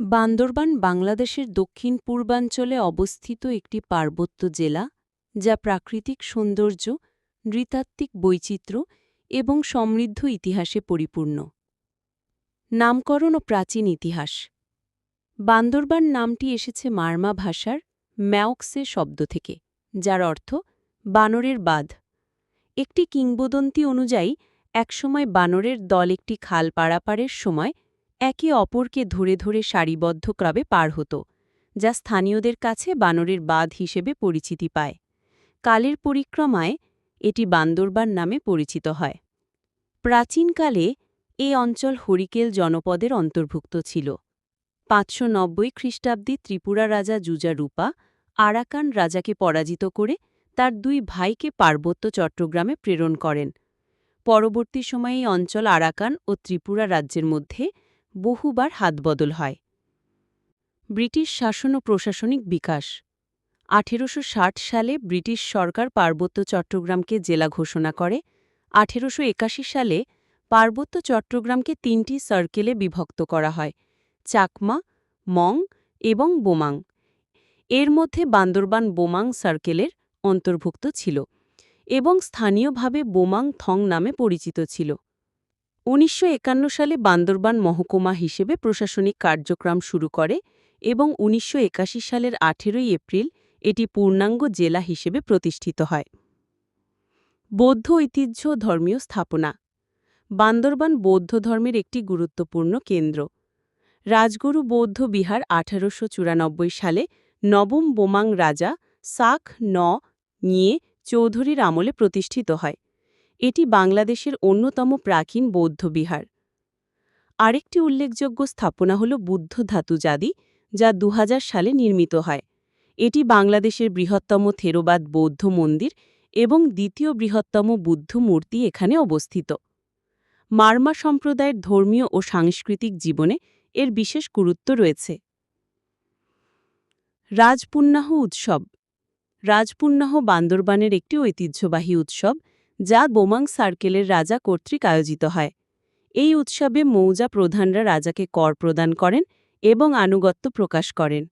বান্দরবান বাংলাদেশের দক্ষিণ পূর্বাঞ্চলে অবস্থিত একটি পার্বত্য জেলা, যা প্রাকৃতিক সৌন্দর্য, নৃতাত্ত্বিক বৈচিত্র্য এবং সমৃদ্ধ ইতিহাসে পরিপূর্ণ। নামকরণ ও প্রাচীন ইতিহাস। বান্দরবান নামটি এসেছে মার্মা ভাষার ম্যাওক্সে শব্দ থেকে, যার অর্থ বানরের বাঁধ। একটি কিংবদন্তি অনুযায়ী, একসময় বানরের দল একটি খাল পারাপারের সময় একে অপরকে ধরে ধরে সারিবদ্ধ ক্রবে পার হতো, যা স্থানীয়দের কাছে বানরের বাঁধ হিসেবে পরিচিতি পায়। কালের পরিক্রমায় এটি বান্দরবান নামে পরিচিত হয়। প্রাচীনকালে এ অঞ্চল হরিকেল জনপদের অন্তর্ভুক্ত ছিল। পাঁচশো নব্বই খ্রিস্টাব্দে ত্রিপুরা রাজা জুজারূপা আরাকান রাজাকে পরাজিত করে তার দুই ভাইকে পার্বত্য চট্টগ্রামে প্রেরণ করেন। পরবর্তী সময়ে এই অঞ্চল আরাকান ও ত্রিপুরা রাজ্যের মধ্যে বহুবার হাতবদল হয়। ব্রিটিশ শাসন ও প্রশাসনিক বিকাশ। আঠেরোশো ষাট সালে ব্রিটিশ সরকার পার্বত্য চট্টগ্রামকে জেলা ঘোষণা করে। আঠেরোশো একাশি সালে পার্বত্য চট্টগ্রামকে তিনটি সার্কেলে বিভক্ত করা হয়, চাকমা, মং এবং বোমাং। এর মধ্যে বান্দরবান বোমাং সার্কেলের অন্তর্ভুক্ত ছিল এবং স্থানীয়ভাবে বোমাং থং নামে পরিচিত ছিল। উনিশশো একান্ন সালে বান্দরবান মহকুমা হিসেবে প্রশাসনিক কার্যক্রম শুরু করে এবং উনিশশো একাশি সালের আঠেরোই এপ্রিল এটি পূর্ণাঙ্গ জেলা হিসেবে প্রতিষ্ঠিত হয়। বৌদ্ধ ঐতিহ্য ধর্মীয় স্থাপনা। বান্দরবান বৌদ্ধ ধর্মের একটি গুরুত্বপূর্ণ কেন্দ্র। রাজগুরু বৌদ্ধ বিহার আঠারোশো চুরানব্বই সালে নবম বোমাং রাজা সাক ন নিয়ে চৌধুরীর আমলে প্রতিষ্ঠিত হয়। এটি বাংলাদেশের অন্যতম প্রাচীন বৌদ্ধবিহার আরেকটি উল্লেখযোগ্য স্থাপনা হল বুদ্ধ ধাতু জাদি, যা দু হাজার সালে নির্মিত হয়। এটি বাংলাদেশের বৃহত্তম থেরোবাদ বৌদ্ধ মন্দির এবং দ্বিতীয় বৃহত্তম বুদ্ধ মূর্তি এখানে অবস্থিত। মার্মা সম্প্রদায়ের ধর্মীয় ও সাংস্কৃতিক জীবনে এর বিশেষ গুরুত্ব রয়েছে। রাজপুন্নাহ উৎসব। রাজপুন্নাহ বান্দরবানের একটি ঐতিহ্যবাহী উৎসব যা বোমাং সার্কেলের রাজা কর্তৃক আয়োজিত হয়। এই উৎসবে মৌজা প্রধানরা রাজাকে কর প্রদান করেন এবং আনুগত্য প্রকাশ করেন।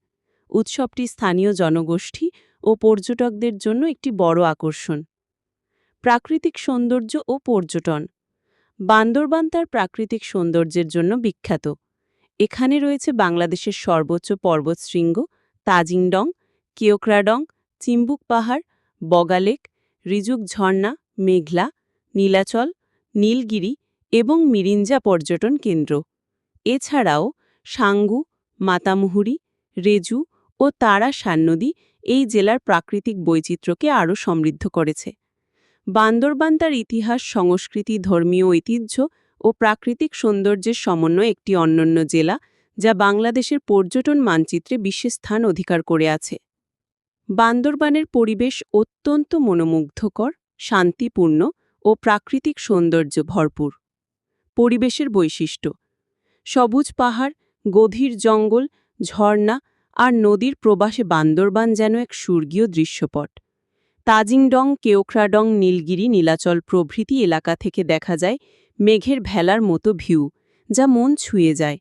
উৎসবটি স্থানীয় জনগোষ্ঠী ও পর্যটকদের জন্য একটি বড় আকর্ষণ। প্রাকৃতিক সৌন্দর্য ও পর্যটন। বান্দরবান তার প্রাকৃতিক সৌন্দর্যের জন্য বিখ্যাত। এখানে রয়েছে বাংলাদেশের সর্বোচ্চ পর্বতশৃঙ্গ তাজিংডং কিওক্রাডং চিম্বুক পাহাড় বগালেক রিজুক ঝর্ণা মেঘলা, নীলাচল, নীলগিরি এবং মিরিঞ্জা পর্যটন কেন্দ্র। এছাড়াও সাঙ্গু, মাতামুহুরি, রেজু ও তারা সান্নদী এই জেলার প্রাকৃতিক বৈচিত্র্যকে আরও সমৃদ্ধ করেছে। বান্দরবান তার ইতিহাস, সংস্কৃতি, ধর্মীয় ঐতিহ্য ও প্রাকৃতিক সৌন্দর্যের সমন্বয়ে একটি অনন্য জেলা যা বাংলাদেশের পর্যটন মানচিত্রে বিশেষ স্থান অধিকার করে আছে। বান্দরবানের পরিবেশ অত্যন্ত মনোমুগ্ধকর শান্তিপূর্ণ ও প্রাকৃতিক সৌন্দর্য ভরপুর। পরিবেশের বৈশিষ্ট্য। সবুজ পাহাড়, গভীর জঙ্গল, ঝর্ণা আর নদীর প্রবাসে বান্দরবান যেন এক স্বর্গীয় দৃশ্যপট। তাজিংডং, কেওক্রাডং, নীলগিরি, নীলাচল প্রভৃতি এলাকা থেকে দেখা যায় মেঘের ভেলার মতো ভিউ, যা মন ছুঁয়ে যায়।